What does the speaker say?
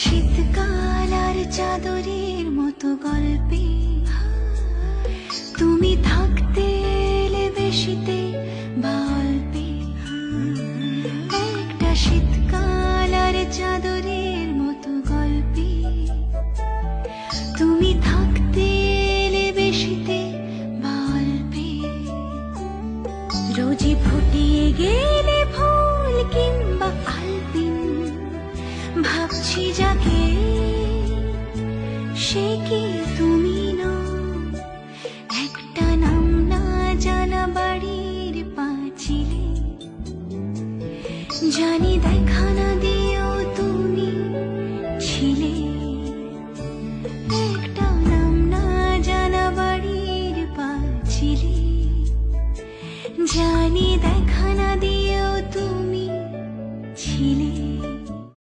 শীতকাল আর চাদরের মতো গল্পে। তুমি থাকতে এলে বেশিতে বা অল্পে একটা শীতকাল আর চাদরের মতো গল্পে। তুমি থাকতে এলে বেশিতে বা রোজই ফুটিয়ে গেলে ভাবছি যাকে, সে কি তুমি না? একটা নাম না জানা বাড়ির পাঁচিলে। জানি দেখা না দিয়েও তুমি ছিলে। একটা নাম না জানা বাড়ির পাঁচিলে। জানি দেখা না দিয়েও তুমি ছিলে।